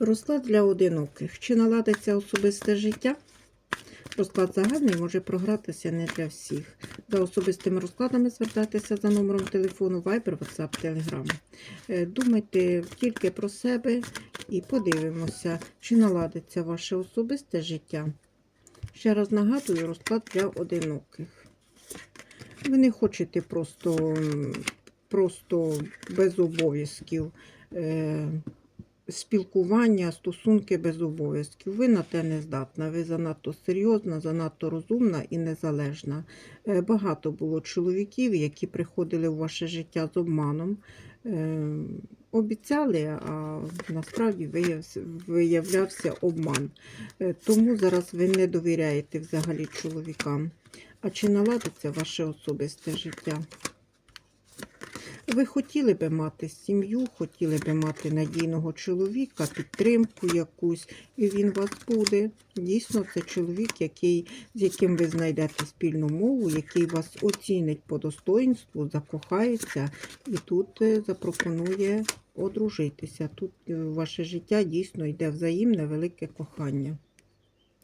Розклад для одиноких. Чи наладиться особисте життя? Розклад загальний може програтися не для всіх. За особистими розкладами звертайтеся за номером телефону Viber, WhatsApp, Telegram. Е, Думайте тільки про себе і подивимося, чи наладиться ваше особисте життя. Ще раз нагадую, розклад для одиноких. Ви не хочете просто, просто без обов'язків. Спілкування, стосунки без обов'язків. Ви на те не здатна. Ви занадто серйозна, занадто розумна і незалежна. Е, Багато було чоловіків, які приходили в ваше життя з обманом. Е, Обіцяли, а насправді виявлявся обман. Е, Тому зараз ви не довіряєте взагалі чоловікам. А чи наладиться ваше особисте життя? Ви хотіли би мати сім'ю, хотіли би мати надійного чоловіка, підтримку якусь, і він вас буде. Дійсно, це чоловік, який, з яким ви знайдете спільну мову, який вас оцінить по достоинству, закохається і тут е, запропонує одружитися. Тут е, ваше життя дійсно йде взаємне велике кохання.